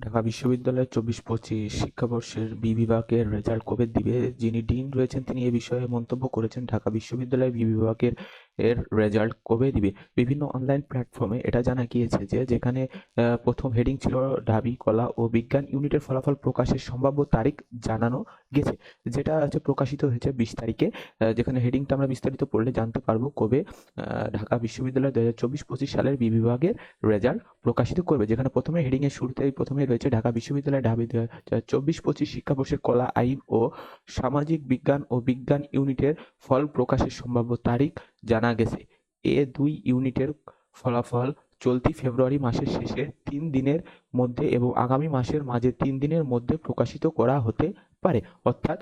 ঢাকা বিশ্ববিদ্যালয়ের চব্বিশ পঁচিশ শিক্ষাবর্ষের বি বিভাগের রেজাল্ট কবে দিবে যিনি ডিন রয়েছেন তিনি এ বিষয়ে মন্তব্য করেছেন ঢাকা বিশ্ববিদ্যালয়ের বি বিভাগের এর রেজাল্ট কবে দিবে? বিভিন্ন অনলাইন প্ল্যাটফর্মে এটা জানা গিয়েছে যে যেখানে প্রথম হেডিং ছিল ঢাবি, কলা ও বিজ্ঞান ইউনিটের ফলাফল প্রকাশের সম্ভাব্য তারিখ জানানো গেছে। যেটা হচ্ছে প্রকাশিত হয়েছে বিশ তারিখে যেখানে হেডিংটা আমরা বিস্তারিত পড়লে জানতে পারব কবে ঢাকা বিশ্ববিদ্যালয় দু হাজার চব্বিশ পঁচিশ সালের বি বিভাগের রেজাল্ট প্রকাশিত করবে। যেখানে প্রথমে হেডিংয়ের শুরুতেই প্রথমে রয়েছে ঢাকা বিশ্ববিদ্যালয় ঢাবি দু হাজার চব্বিশ পঁচিশ শিক্ষাবর্ষের কলা, আইন ও সামাজিক বিজ্ঞান ও বিজ্ঞান ইউনিটের ফল প্রকাশের সম্ভাব্য তারিখ জানা গেছে। এ দুই ইউনিটের ফলাফল চলতি ফেব্রুয়ারি মাসের শেষে তিন দিনের মধ্যে এবং আগামী মাসের মাঝে তিন দিনের মধ্যে প্রকাশিত করা হতে পারে। অর্থাৎ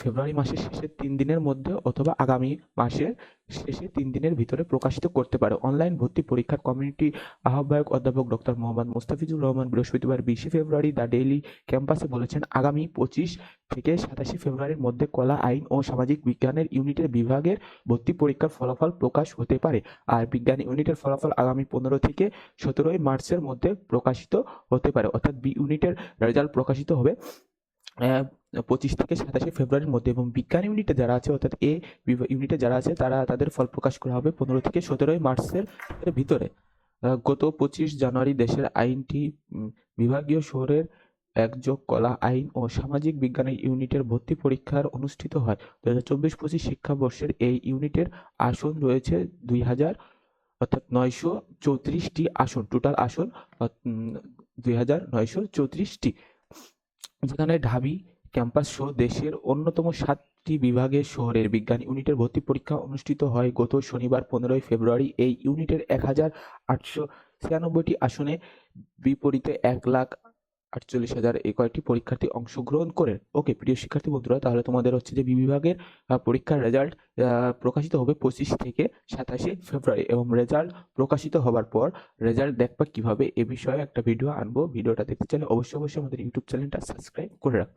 ফেব্রুয়ারি মাসের শেষে তিন দিনের মধ্যে অথবা আগামী মাসের শেষে তিন দিনের ভিতরে প্রকাশিত করতে পারে। অনলাইন ভর্তি পরীক্ষার কমিউনিটি আহ্বায়ক অধ্যাপক ডক্টর মোহাম্মদ মুস্তাফিজুর রহমান বৃহস্পতিবার বিশে ফেব্রুয়ারি দ্য ডেইলি ক্যাম্পাসে বলেছেন, আগামী পঁচিশ থেকে সাতাশে ফেব্রুয়ারির মধ্যে কলা, আইন ও সামাজিক বিজ্ঞানের ইউনিটের বিভাগের ভর্তি পরীক্ষার ফলাফল প্রকাশ হতে পারে। আর বিজ্ঞান ইউনিটের ফলাফল আগামী পনেরো থেকে সতেরোই মার্চের মধ্যে প্রকাশিত হতে পারে। অর্থাৎ বি ইউনিটের রেজাল্ট প্রকাশিত হবে পঁচিশ থেকে সাতাশে ফেব্রুয়ারির মধ্যে এবং বিজ্ঞান ইউনিটে যারা আছে, অর্থাৎ এ ইউনিটে যারা আছে, তারা তাদের ফল প্রকাশ করা হবে পনেরো থেকে সতেরোই মার্চের ভিতরে। গত পঁচিশ জানুয়ারি দেশের আইনটি বিভাগীয় শহরের একযোগ কলা আইন ও সামাজিক বিজ্ঞানের ইউনিটের ভর্তি পরীক্ষার অনুষ্ঠিত হয়। দু হাজার চব্বিশ পঁচিশ শিক্ষাবর্ষের এই ইউনিটের আসন রয়েছে দুই হাজার, অর্থাৎ নয়শো চৌত্রিশটি আসন। টোটাল আসন দুই হাজার নয়শো চৌত্রিশটি। যেখানে ঢাবি ক্যাম্পাস সহ দেশের অন্যতম সাতটি বিভাগের শহরের বিজ্ঞান ইউনিটের ভর্তি পরীক্ষা অনুষ্ঠিত হয় গত শনিবার পনেরোই ফেব্রুয়ারি। এই ইউনিটের এক হাজার আটশো ছিয়ানব্বইটি আসনে বিপরীতে এক লাখ আটচল্লিশ হাজার এই কয়েকটি পরীক্ষার্থী অংশগ্রহণ করে ওকে, প্রিয় শিক্ষার্থী বন্ধুরা, তাহলে তোমাদের হচ্ছে যে বি বিভাগের পরীক্ষার রেজাল্ট প্রকাশিত হবে পঁচিশ থেকে সাতাশে ফেব্রুয়ারি এবং রেজাল্ট প্রকাশিত হবার পর রেজাল্ট দেখবা কীভাবে এ বিষয়ে একটা ভিডিও আনব। ভিডিওটা দেখতে চাইলে অবশ্যই অবশ্যই আমাদের ইউটিউব চ্যানেলটা সাবস্ক্রাইব করে রাখব।